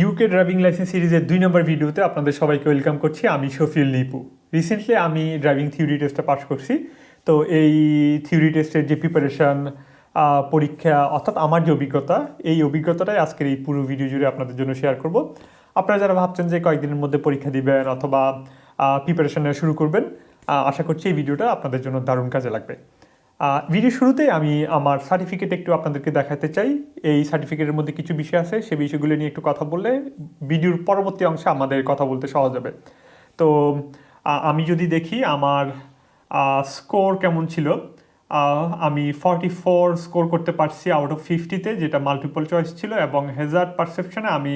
UK driving licence সিরিজের দুই নম্বর ভিডিওতে আপনাদের সবাইকে ওয়েলকাম করছি। আমি শফিউল লিপু রিসেন্টলি আমি ড্রাইভিং থিওরি টেস্টটা পাস করছি। তো এই থিওরি টেস্টের যে প্রিপারেশন পরীক্ষা, অর্থাৎ আমার যে অভিজ্ঞতা, এই অভিজ্ঞতাটাই আজকের এই পুরো ভিডিও জুড়ে আপনাদের জন্য শেয়ার করব। আপনারা যারা ভাবছেন যে কয়েকদিনের মধ্যে পরীক্ষা দিবেন অথবা প্রিপারেশন শুরু করবেন আশা করছি এই ভিডিওটা আপনাদের জন্য দারুণ কাজে লাগবে। ভিডিও শুরুতে আমি আমার সার্টিফিকেট একটু আপনাদেরকে দেখাতে চাই। এই সার্টিফিকেটের মধ্যে কিছু বিষয় আছে সেই বিষয়গুলো নিয়ে একটু কথা বললে ভিডিওর পরবর্তী অংশে আমাদের কথা বলতে সহজ হবে। তো আমি যদি দেখি আমার স্কোর কেমন ছিল আমি ফর্টি ফোর স্কোর করতে পারছি আউট অফ ফিফটিতে যেটা মাল্টিপল চয়েস ছিল, এবং হেজার্ড পারসেপশনে আমি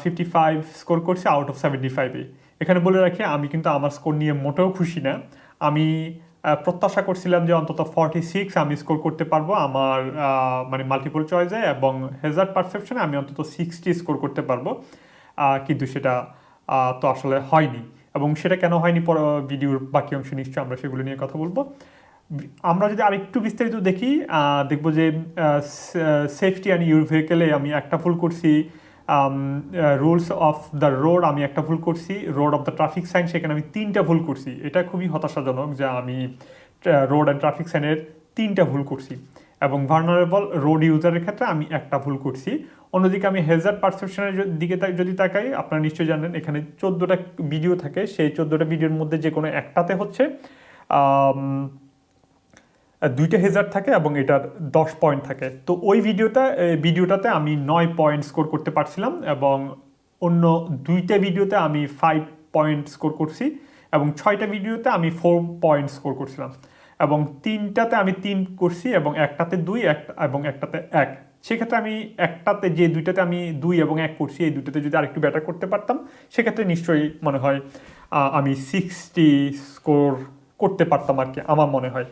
ফিফটি ফাইভ স্কোর করছি আউট অফ সেভেন্টি ফাইভে এখানে বলে রাখি, আমি কিন্তু আমার স্কোর নিয়ে মোটেও খুশি না। আমি প্রত্যাশা করছিলাম যে অন্তত ফর্টি সিক্স আমি স্কোর করতে পারব আমার মানে মাল্টিপল চয়েসে এবং হেজার্ড পারসেপশনে আমি অন্তত সিক্সটি স্কোর করতে পারব। কিন্তু সেটা তো আসলে হয়নি এবং সেটা কেন হয়নি পর ভিডিওর বাকি অংশ নিশ্চয়ই আমরা সেগুলো নিয়ে কথা বলব। আমরা যদি আরেকটু বিস্তারিত দেখি দেখব যে সেফটি অ্যান্ড ইউর ভেহিকেলে আমি একটা ভুল করছি রুলস অফ দ্য রোড আমি একটা ভুল করছি road of the traffic sign সেখানে আমি তিনটা ভুল করছি। এটা খুবই হতাশাজনক যে আমি রোড অ্যান্ড ট্রাফিক সাইনের তিনটা ভুল করছি। এবং ভার্নারেবল রোড ইউজারের ক্ষেত্রে আমি একটা ভুল করছি। অন্যদিকে আমি হেজার পারসেপশনের দিকে যদি তাকাই আপনারা নিশ্চয়ই জানেন এখানে চোদ্দোটা ভিডিও থাকে। সেই চোদ্দোটা ভিডিওর মধ্যে যে কোনো একটাতে হচ্ছে আম, দুইটা হেজার থাকে এবং এটার দশ পয়েন্ট থাকে। তো ওই ভিডিওটা ভিডিওটাতে আমি নয় পয়েন্ট স্কোর করতে পারছিলাম এবং অন্য দুইটা ভিডিওতে আমি ফাইভ পয়েন্ট স্কোর করছি এবং ছয়টা ভিডিওতে আমি ফোর পয়েন্ট স্কোর করছিলাম। এবং তিনটাতে আমি তিন করছি এবং একটাতে দুই একটা এবং একটাতে এক। সেক্ষেত্রে আমি একটাতে যে দুইটাতে আমি দুই এবং এক করছি, এই দুইটাতে যদি আরেকটু বেটার করতে পারতাম, সেক্ষেত্রে নিশ্চয়ই মনে হয় আমি সিক্সটি স্কোর করতে পারতাম আর কি, আমার মনে হয়।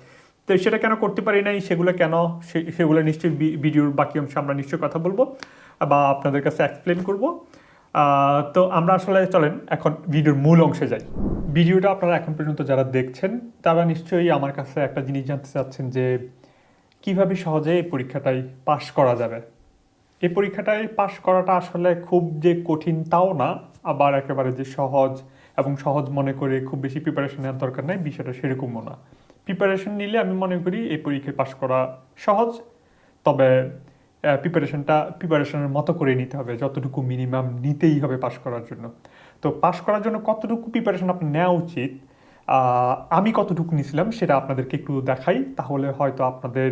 তো সেটা কেন করতে পারি নাই, সেগুলো কেন সেগুলো নিশ্চয়ই ভিডিওর বাকি অংশে আমরা নিশ্চয়ই কথা বলব বা আপনাদের কাছে এক্সপ্লেন করব। তো আমরা আসলে চলেন এখন ভিডিওর মূল অংশে যাই। ভিডিওটা আপনারা এখন পর্যন্ত যারা দেখছেন, তারা নিশ্চয়ই আমার কাছে একটা জিনিস জানতে চাচ্ছেন যে কীভাবে সহজে এই পরীক্ষাটাই পাশ করা যাবে। এই পরীক্ষাটায় পাশ করাটা আসলে খুব যে কঠিন তাও না, আবার একেবারে যে সহজ এবং সহজ মনে করে খুব বেশি প্রিপারেশন নেওয়ার দরকার নেই, বিষয়টা সেরকমও না। প্রিপারেশন নিলে আমি মনে করি এই পরীক্ষায় পাশ করা সহজ। তবে প্রিপারেশনটা প্রিপারেশনের মতো করে নিতে হবে, যতটুকু মিনিমাম নিতেই হবে পাশ করার জন্য। তো পাশ করার জন্য কতটুকু প্রিপারেশন আপনার নেওয়া উচিত আমি কতটুকু নিয়েছিলাম সেটা আপনাদেরকে একটু দেখাই, তাহলে হয়তো আপনাদের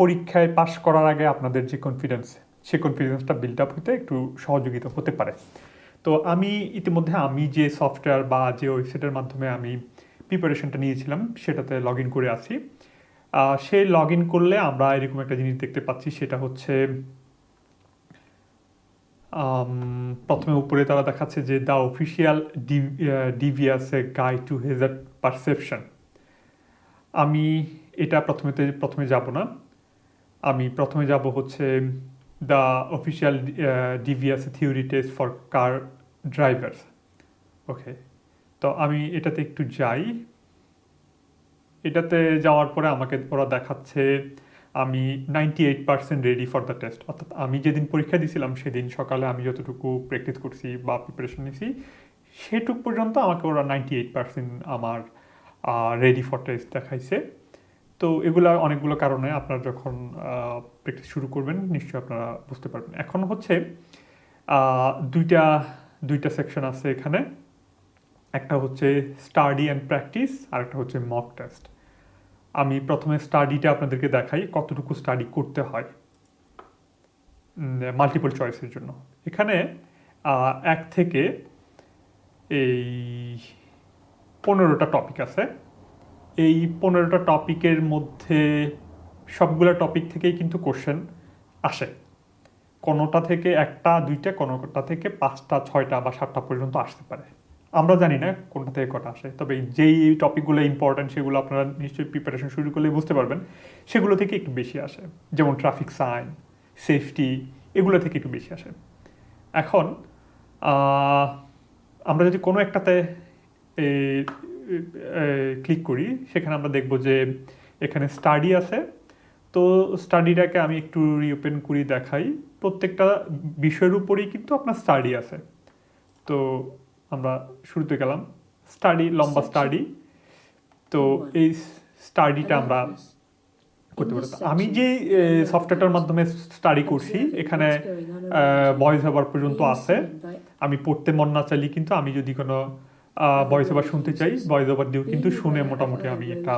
পরীক্ষায় পাশ করার আগে আপনাদের যে কনফিডেন্স সে কনফিডেন্সটা বিল্ড আপ হতে একটু সহযোগিতা হতে পারে। তো আমি ইতিমধ্যে আমি যে সফটওয়্যার বা যে ওয়েবসাইটের মাধ্যমে আমি প্রিপারেশনটা নিয়েছিলাম, সেটাতে লগ ইন করে আছি। সেই লগ ইন করলে আমরা এরকম একটা জিনিস দেখতে পাচ্ছি, সেটা হচ্ছে প্রথমে উপরে তারা দেখাচ্ছে যে the official DVSA a guide to hazard perception আমি এটা প্রথমেতে, প্রথমে যাব না। আমি প্রথমে যাব হচ্ছে the official DVSA theory test for car drivers okay তো আমি এটাতে একটু যাই। এটাতে যাওয়ার পরে আমাকে ওরা দেখাচ্ছে, আমি ninety eight percent ready for the test অর্থাৎ আমি যেদিন পরীক্ষা দিয়েছিলাম সেদিন সকালে আমি যতটুকু প্র্যাকটিস করছি বা প্রিপারেশন নিয়েছি সেটুক পর্যন্ত আমাকে ওরা নাইনটি এইট পার্সেন্ট আমার রেডি ফর টেস্ট দেখাইছে। তো এগুলো অনেকগুলো কারণে আপনারা যখন প্র্যাকটিস শুরু করবেন, নিশ্চয়ই আপনারা বুঝতে পারবেন। এখন হচ্ছে দুইটা দুইটা সেকশন আছে এখানে। একটা হচ্ছে স্টাডি অ্যান্ড প্র্যাকটিস আর একটা হচ্ছে মক টেস্ট আমি প্রথমে স্টাডিটা আপনাদেরকে দেখাই, কতটুকু স্টাডি করতে হয় মাল্টিপল চয়েসের জন্য। এখানে এক থেকে এই পনেরোটা টপিক আছে। এই পনেরোটা টপিকের মধ্যে সবগুলো টপিক থেকেই কিন্তু কোশ্চেন আসে। কোনোটা থেকে একটা, দুইটা, কোনোটা থেকে পাঁচটা, ছয়টা বা সাতটা পর্যন্ত আসতে পারে। আমরা জানি না কোনটা থেকে কটা আসে, তবে যেই টপিকগুলো ইম্পর্ট্যান্ট সেগুলো আপনারা নিশ্চয়ই প্রিপারেশন শুরু করলে বুঝতে পারবেন, সেগুলো থেকে একটু বেশি আসে, যেমন ট্রাফিক সাইন সেফটি এগুলো থেকে একটু বেশি আসে। এখন আমরা যদি কোনো একটাতে ক্লিক করি, সেখানে আমরা দেখব যে এখানে স্টাডি আছে। তো স্টাডিটাকে আমি একটু রিওপেন করি দেখাই, প্রত্যেকটা বিষয়ের উপরেই কিন্তু আপনার স্টাডি আছে। তো আমরা শুরুতে গেলাম। স্টাডি লম্বা স্টাডি তো এই স্টাডিটা আমরা করতে পারি আমি যে সফটওয়্যারটার মাধ্যমে স্টাডি করছি এখানে ভয়েস ওভার পর্যন্ত আছে। আমি পড়তে মন না চাইলে কিন্তু আমি যদি কোনো ভয়েস ওভার শুনতে চাই ভয়েস ওভার দিয়েও কিন্তু শুনে মোটামুটি আমি একটা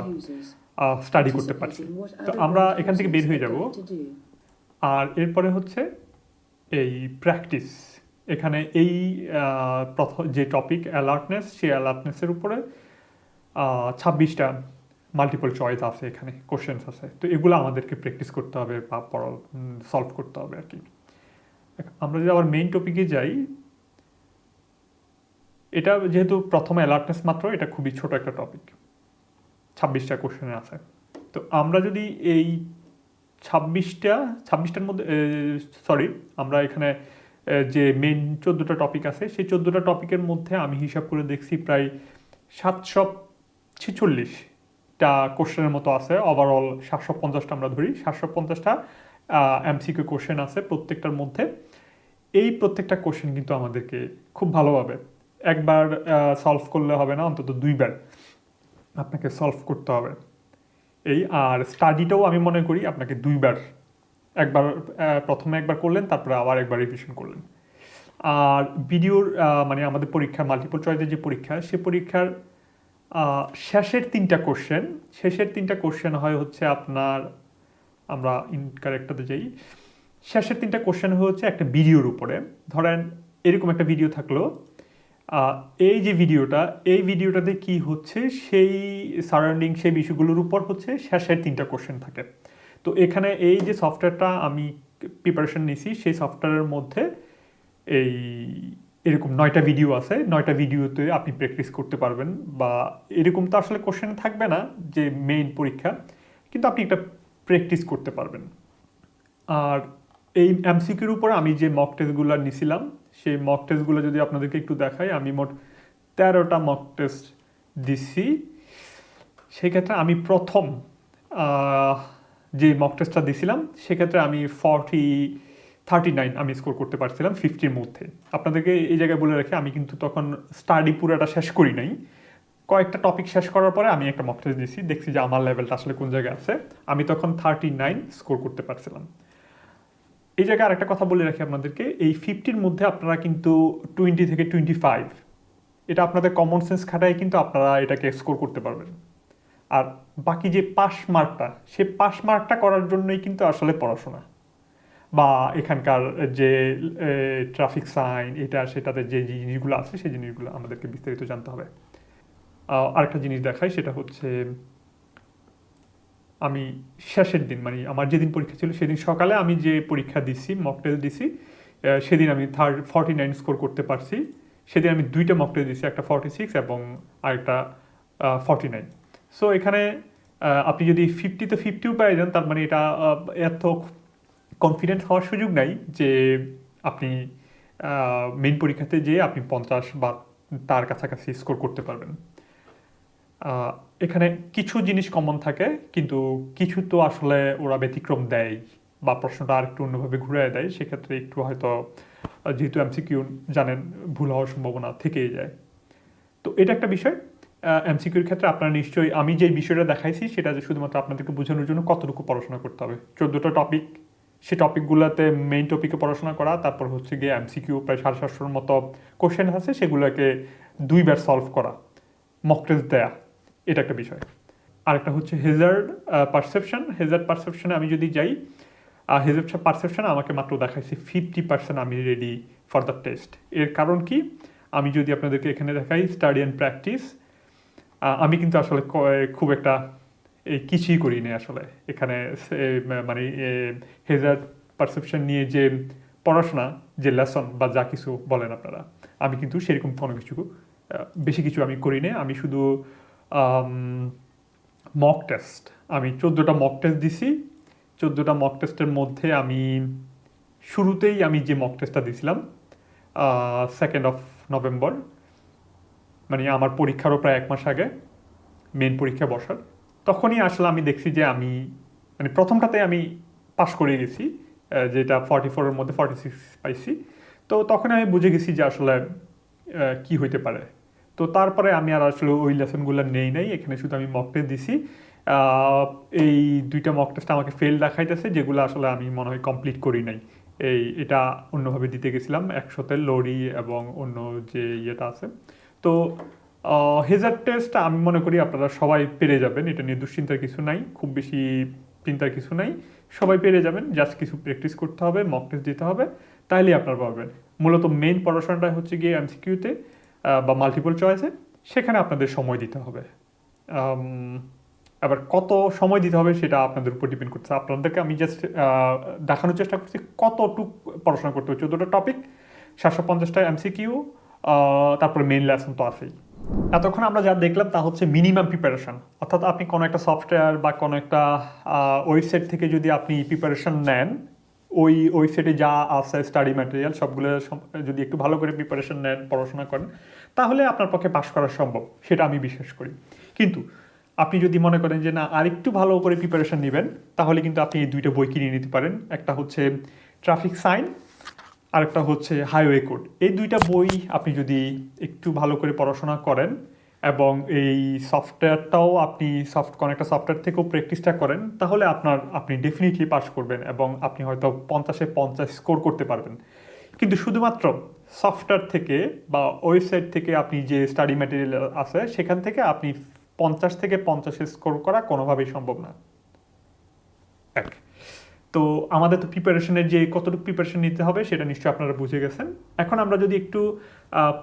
স্টাডি করতে পারছি। তো আমরা এখান থেকে বের হয়ে যাব। আর এরপরে হচ্ছে এই প্র্যাকটিস এখানে এই যে টপিক অ্যালার্টনেস সেই অ্যালার্টনেসের উপরে ছাব্বিশটা মাল্টিপল চয়েস আছে এখানে কোশ্চেন্স আছে। তো এগুলো আমাদেরকে প্র্যাকটিস করতে হবে বা সলভ করতে হবে আর কি। আমরা যদি আবার মেইন টপিকে যাই, এটা যেহেতু প্রথম অ্যালার্টনেস মাত্র, এটা খুবই ছোট একটা টপিক ছাব্বিশটা কোশ্চেনে আছে। তো আমরা যদি এই ছাব্বিশটা, ছাব্বিশটার মধ্যে সরি আমরা এখানে যে মেন চোদ্দোটা টপিক আছে, সেই চোদ্দোটা টপিকের মধ্যে আমি হিসাব করে দেখছি প্রায় সাতশো ছিচল্লিশটা কোশ্চেনের মতো আছে। ওভারঅল সাতশো পঞ্চাশটা আমরা ধরি। সাতশো পঞ্চাশটা এমসিকিউ কোশ্চেন আছে প্রত্যেকটার মধ্যে। এই প্রত্যেকটা কোশ্চেন কিন্তু আমাদেরকে খুব ভালোভাবে একবার সলভ করলে হবে না, অন্তত দুইবার আপনাকে সলভ করতে হবে। এই আর স্টাডিটাও আমি মনে করি আপনাকে দুইবার একবার প্রথমে একবার করলেন, তারপরে আবার একবার রিভিশন করলেন। আর ভিডিওর মানে আমাদের পরীক্ষা মাল্টিপল চয়েসের যে পরীক্ষা, সে পরীক্ষার শেষের তিনটা কোশ্চেন শেষের তিনটা কোশ্চেন হয় হচ্ছে আপনার, আমরা ইনকারেক্টটাতে যাই। শেষের তিনটা কোশ্চেন হচ্ছে একটা ভিডিওর উপরে। ধরেন এরকম একটা ভিডিও থাকল এই যে ভিডিওটা এই ভিডিওটাতে কি হচ্ছে, সেই সারাউন্ডিং সেই বিষয়গুলোর উপর হচ্ছে শেষের তিনটা কোশ্চেন থাকে। তো এখানে এই যে সফটওয়্যারটা আমি প্রিপারেশন নিছি, সেই সফটওয়্যারের মধ্যে এই এরকম নয়টা ভিডিও আছে, নয়টা ভিডিওতে আপনি প্র্যাকটিস করতে পারবেন বা এরকম তো আসলে কোশ্চেন থাকবে না যে মেইন পরীক্ষা, কিন্তু আপনি একটা প্র্যাকটিস করতে পারবেন। আর এই এমসিকিউর উপর আমি যে মক টেস্টগুলো নিছিলাম, সেই মক টেস্টগুলো যদি আপনাদেরকে একটু দেখাই, আমি মোট তেরোটা মক টেস্ট দিছি। সেক্ষেত্রে আমি প্রথম যে মক টেস্টটা দিছিলাম, সেক্ষেত্রে আমি ফর্টি থার্টি নাইন আমি স্কোর করতে পারছিলাম ফিফটির মধ্যে। আপনাদেরকে এই জায়গায় বলে রাখি, আমি কিন্তু তখন স্টাডি পুরোটা শেষ করি নাই। কয়েকটা টপিক শেষ করার পরে আমি একটা মক টেস্ট দিছি, দেখছি যে আমার লেভেলটা আসলে কোন জায়গায় আছে। আমি তখন থার্টি নাইন স্কোর করতে পারছিলাম। এই জায়গায় আরেকটা কথা বলে রাখি আপনাদেরকে, এই ফিফটির মধ্যে আপনারা কিন্তু টোয়েন্টি থেকে টোয়েন্টি ফাইভ এটা আপনাদের কমন সেন্স খাটায় কিন্তু আপনারা এটাকে স্কোর করতে পারবেন। আর বাকি যে পাস মার্কটা, সে পাস মার্কটা করার জন্যই কিন্তু আসলে পড়াশোনা। বা এখানকার যে ট্রাফিক সাইন এটা, সেটাতে যে জিনিসগুলো আছে, সেই জিনিসগুলো আমাদেরকে বিস্তারিত জানতে হবে। আরেকটা জিনিস দেখাই, সেটা হচ্ছে, আমি শেষের দিন মানে আমার যেদিন পরীক্ষা ছিল, সেদিন সকালে আমি যে পরীক্ষা দিছি মক টেস্ট দিছি সেদিন আমি থার্ড ফর্টি নাইন স্কোর করতে পারছি। সেদিন আমি দুইটা মক টেস্ট দিছি, একটা ফর্টি সিক্স এবং আরেকটা ফর্টি নাইন সো এখানে আপনি যদি ফিফটিতে ফিফটিও পেয়ে যান, তার মানে এটা এত কনফিডেন্ট হওয়ার সুযোগ নাই যে আপনি মেইন পরীক্ষাতে যেয়ে আপনি পঞ্চাশ বা তার কাছাকাছি স্কোর করতে পারবেন। এখানে কিছু জিনিস কমন থাকে, কিন্তু কিছু তো আসলে ওরা ব্যতিক্রম দেয় বা প্রশ্নটা আর একটু অন্যভাবে ঘুরে দেয়, সেক্ষেত্রে একটু হয়তো যেহেতু এমসিকিউ জানেন, ভুল হওয়ার সম্ভাবনা থেকেই যায়। তো এটা একটা বিষয়। এমসিকিউর ক্ষেত্রে আপনারা নিশ্চয়ই, আমি যে বিষয়টা দেখাইছি সেটা যে শুধুমাত্র আপনাদেরকে বোঝানোর জন্য কতটুকু পড়াশোনা করতে হবে। চোদ্দোটা টপিক সেই টপিকগুলোতে মেইন টপিকে পড়াশোনা করা, তারপর হচ্ছে গিয়ে এমসিকিউ প্রায় সাড়ে সাতশোর মতো কোশ্চেন আছে, সেগুলোকে দুইবার সলভ করা মক দেয়া, এটা একটা বিষয়। আরেকটা হচ্ছে হেজার্ড পারসেপশন হেজার্ড পারসেপশনে আমি যদি যাই হেজার্ড পারসেপশন আমাকে মাত্র দেখাইছে ফিফটি পার্সেন্ট আমি রেডি ফর দ্য টেস্ট এর কারণ কি? আমি যদি আপনাদেরকে এখানে দেখাই স্টাডি অ্যান্ড প্র্যাকটিস আমি কিন্তু আসলে খুব একটা কিছুই করি নি আসলে। এখানে মানে হেজার্ড পারসেপশন নিয়ে যে পড়াশোনা, যে লেসন বা যা কিছু বলেন আপনারা, আমি কিন্তু সেরকম কোনো কিছু বেশি কিছু আমি করি না আমি শুধু মক টেস্ট আমি চোদ্দোটা মক টেস্ট দিছি। চোদ্দোটা মক টেস্টের মধ্যে আমি শুরুতেই আমি যে মক টেস্টটা দিছিলাম সেকেন্ড অফ নভেম্বর মানে আমার পরীক্ষারও প্রায় এক মাস আগে মেন পরীক্ষা বসার। তখনই আসলে আমি দেখছি যে আমি মানে প্রথমটাতে আমি পাশ করে গেছি যেটা ফর্টি ফোরের মধ্যে ফর্টি সিক্স পাইছি। তো তখন আমি বুঝে গেছি যে আসলে কি হইতে পারে। তো তারপরে আমি আর আসলে ওই লেসনগুলো নেই নাই, এখানে শুধু আমি মক টেস্ট দিছি। এই দুইটা মক টেস্ট আমাকে ফেল দেখাইতেছে, যেগুলো আসলে আমি মনে হয় কমপ্লিট করি নাই। এই, এটা অন্যভাবে দিতে গেছিলাম একশোতে লরি এবং অন্য যে ইয়েটা আছে তো হেজার টেস্ট আমি মনে করি আপনারা সবাই পেরে যাবেন। এটা নিয়ে দুশ্চিন্তার কিছু নাই, খুব বেশি চিন্তার কিছু নাই। সবাই পেরে যাবেন জাস্ট কিছু প্র্যাকটিস করতে হবে মক টেস্ট দিতে হবে, তাইলেই আপনারা পারবেন মূলত মেইন পড়াশোনাটা হচ্ছে গিয়ে এমসিকিউতে বা মাল্টিপল চয়েসে সেখানে আপনাদের সময় দিতে হবে। আবার কত সময় দিতে হবে সেটা আপনাদের উপর ডিপেন্ড করছে। আপনাদেরকে আমি জাস্ট দেখানোর চেষ্টা করছি কতটুক পড়াশোনা করতে হবে। চোদ্দোটা টপিক সাতশো পঞ্চাশটা এমসিকিউ তারপরে মেইন লেসন তো আছেই। এতক্ষণ আমরা যা দেখলাম তা হচ্ছে মিনিমাম প্রিপারেশন অর্থাৎ আপনি কোনো একটা সফটওয়্যার বা কোনো একটা ওয়েবসাইট থেকে যদি আপনি প্রিপারেশন নেন, ওই ওয়েবসাইটে যা আছে স্টাডি ম্যাটেরিয়াল সবগুলো যদি একটু ভালো করে প্রিপারেশন নেন, পড়াশোনা করেন, তাহলে আপনার পক্ষে পাশ করা সম্ভব, সেটা আমি বিশ্বাস করি। কিন্তু আপনি যদি মনে করেন যে, না আরেকটু ভালো করে প্রিপারেশন নেবেন, তাহলে কিন্তু আপনি এই দুইটা বই কিনে নিতে পারেন। একটা হচ্ছে ট্রাফিক সাইন আরেকটা হচ্ছে হাইওয়ে কোড এই দুইটা বই আপনি যদি একটু ভালো করে পড়াশোনা করেন এবং এই সফটওয়্যারটাও আপনি সফট কোনো একটা সফটওয়্যার থেকেও প্র্যাকটিসটা করেন, তাহলে আপনার, আপনি ডেফিনেটলি পাস করবেন এবং আপনি হয়তো পঞ্চাশে পঞ্চাশ স্কোর করতে পারবেন। কিন্তু শুধুমাত্র সফটওয়্যার থেকে বা ওয়েবসাইট থেকে আপনি যে স্টাডি ম্যাটেরিয়াল আছে, সেখান থেকে আপনি পঞ্চাশ থেকে পঞ্চাশে স্কোর করা কোনোভাবেই সম্ভব না। তো আমাদের তো প্রিপারেশনের যে কতটুকু প্রিপারেশন নিতে হবে সেটা নিশ্চয়ই আপনারা বুঝে গেছেন। এখন আমরা যদি একটু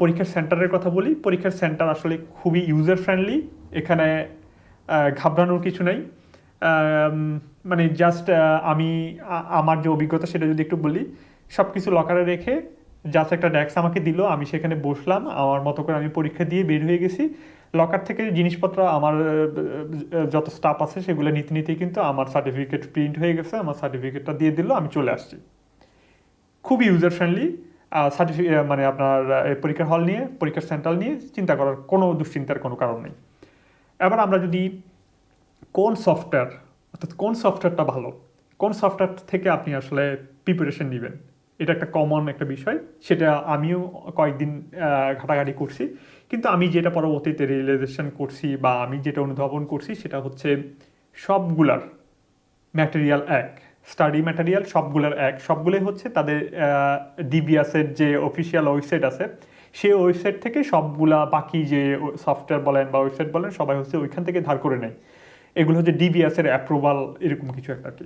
পরীক্ষার সেন্টারের কথা বলি, পরীক্ষার সেন্টার আসলে খুবই ইউজার ফ্রেন্ডলি এখানে ঘাবড়ানোর কিছু নেই। মানে জাস্ট আমি আমার যে অভিজ্ঞতা সেটা যদি একটু বলি সব কিছু লকারে রেখে জাস্ট একটা ডেস্ক আমাকে দিল, আমি সেখানে বসলাম, আমার মতো করে আমি পরীক্ষা দিয়ে বের হয়ে গেছি। লকার থেকে জিনিসপত্র আমার যত স্টাফ আছে সেগুলো নিতে নিতেই কিন্তু আমার সার্টিফিকেট প্রিন্ট হয়ে গেছে, আমার সার্টিফিকেটটা দিয়ে দিল, আমি চলে আসছি। খুবই ইউজার ফ্রেন্ডলি সার্টিফিকেট মানে আপনার পরীক্ষার হল নিয়ে, পরীক্ষার সেন্টার নিয়ে চিন্তা করার কোনো দুশ্চিন্তার কোনো কারণ নেই। এবার আমরা যদি কোন সফটওয়্যার অর্থাৎ কোন সফটওয়্যারটা ভালো, কোন সফটওয়্যার থেকে আপনি আসলে প্রিপারেশন নেবেন? এটা একটা কমন একটা বিষয়, সেটা আমিও কয়েকদিন ঘাটাঘাটি করছি। কিন্তু আমি যেটা পরবর্তীতে রিয়েলাইজেশন করছি বা আমি যেটা অনুধাবন করছি সেটা হচ্ছে সবগুলার ম্যাটেরিয়াল এক। স্টাডি ম্যাটেরিয়াল সবগুলোর এক। সবগুলোই হচ্ছে তাদের ডিবিএসের যে অফিসিয়াল ওয়েবসাইট আছে, সেই ওয়েবসাইট থেকে সবগুলা বাকি যে সফটওয়্যার বলেন বা ওয়েবসাইট বলেন, সবাই হচ্ছে ওইখান থেকে ধার করে নেয়। এগুলো হচ্ছে ডিবিএসের অ্যাপ্রুভাল এরকম কিছু একটা কি।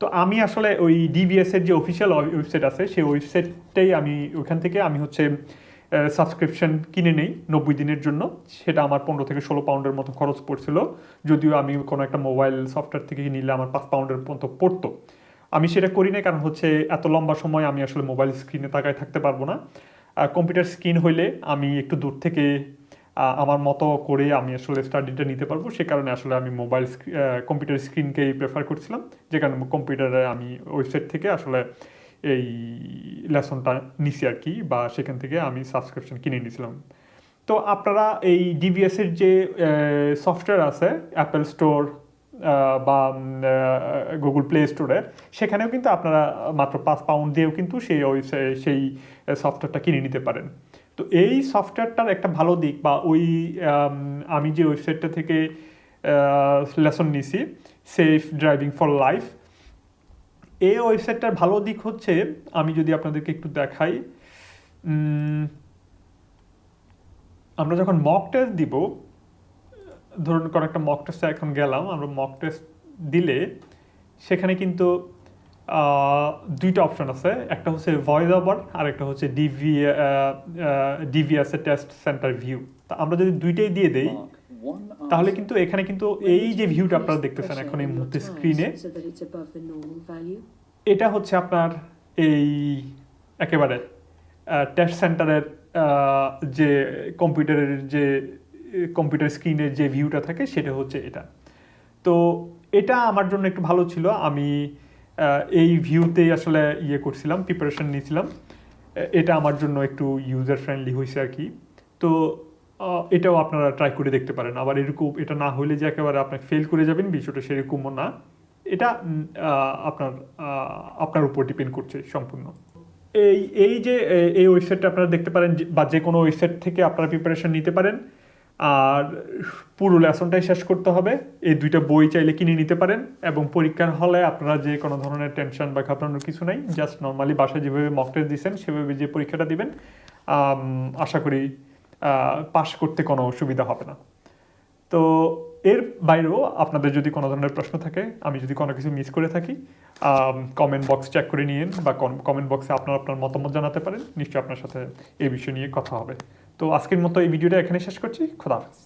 তো আমি আসলে ওই ডিবিএসের যে অফিসিয়াল ওয়েবসাইট আছে, সেই ওয়েবসাইটটাই আমি ওইখান থেকে আমি হচ্ছে সাবস্ক্রিপশন কিনে নেই নব্বই দিনের জন্য। সেটা আমার পনেরো থেকে ষোলো পাউন্ডের মতো খরচ পড়ছিল। যদিও আমি কোনো একটা মোবাইল সফটওয়্যার থেকে নিলে আমার পাঁচ পাউন্ডের মতো পড়তো। আমি সেটা করি না কারণ হচ্ছে এত লম্বা সময় আমি আসলে মোবাইল স্ক্রিনে তাকায় থাকতে পারব না। কম্পিউটার স্ক্রিন হইলে আমি একটু দূর থেকে আমার মতো করে আমি আসলে স্টাডিটা নিতে পারব। সে কারণে আসলে আমি মোবাইল কম্পিউটার স্ক্রিনকেই প্রেফার করছিলাম। যে কারণে কম্পিউটারে আমি ওয়েবসাইট থেকে আসলে এই লেসনটা নিছি আর কি, বা সেখান থেকে আমি সাবস্ক্রিপশন কিনে নিয়েছিলাম তো আপনারা এই ডিভিএস এর যে সফটওয়্যার আছে অ্যাপেল স্টোর বা গুগল প্লে স্টোরে সেখানেও কিন্তু আপনারা মাত্র পাঁচ পাউন্ড দিয়েও কিন্তু সেই ওই- সেই সফটওয়্যারটা কিনে নিতে পারেন। তো এই সফটওয়্যারটার একটা ভালো দিক, বা ওই, আমি যে ওয়েবসাইটটা থেকে লেসন নিছি সেফ ড্রাইভিং ফর লাইফ এই ওয়েবসাইটটার ভালো দিক হচ্ছে, আমি যদি আপনাদেরকে একটু দেখাই আমরা যখন মক টেস্ট দিব, ধরুন কোনো একটা মক টেস্টে এখন গেলাম, আমরা মক টেস্ট দিলে সেখানে কিন্তু দুইটা অপশন আছে, একটা হচ্ছে ভয়েস ওভার আর একটা হচ্ছে DV DVS test centre view তা আমরা যদি দুইটাই দিয়ে দেই তাহলে কিন্তু এখানে কিন্তু এই যে ভিউটা আপনারা দেখতেছেন এখন এই মুহূর্তে স্ক্রিনে. এটা হচ্ছে আপনার এই একেবারে টেস্ট সেন্টারের যে কম্পিউটারের যে কম্পিউটার স্ক্রিনের যে ভিউটা থাকে সেটা হচ্ছে এটা। তো এটা আমার জন্য একটু ভালো ছিল। আমি এই ভিউতেই আসলে ইয়ে করছিলাম প্রিপারেশন নিয়েছিলাম। এটা আমার জন্য একটু ইউজার ফ্রেন্ডলি হয়েছে আর কি। তো এটাও আপনারা ট্রাই করে দেখতে পারেন। আবার এরকম এটা না হলে যে একেবারে আপনি ফেল করে যাবেন, বিষয়টা সেরকমও না। এটা আপনার আপনার উপর ডিপেন্ড করছে সম্পূর্ণ। এই এই যে এই ওয়েবসাইটটা আপনারা দেখতে পারেন বা যে কোনো ওয়েবসাইট থেকে আপনারা প্রিপারেশন নিতে পারেন। আর পুরো লেসনটাই শেষ করতে হবে। এই দুইটা বই চাইলে কিনে নিতে পারেন এবং পরীক্ষার হলে আপনারা যে কোনো ধরনের টেনশন বা ঘাবড়ানোর কিছু নাই। জাস্ট নর্মালি বাসায় যেভাবে মক টেস্ট দিচ্ছেন সেভাবে যে পরীক্ষাটা দিবেন আশা করি পাশ করতে কোনো অসুবিধা হবে না। তো এর বাইরেও আপনাদের যদি কোনো ধরনের প্রশ্ন থাকে, আমি যদি কোনো কিছু মিস করে থাকি কমেন্ট বক্স চেক করে নিয়েন বা কমেন্ট বক্সে আপনার আপনার মতামত জানাতে পারেন। নিশ্চয়ই আপনার সাথে এই বিষয় নিয়ে কথা হবে। তো আজকের মতো এই ভিডিওটা এখানে শেষ করছি। খোদা হাফেজ।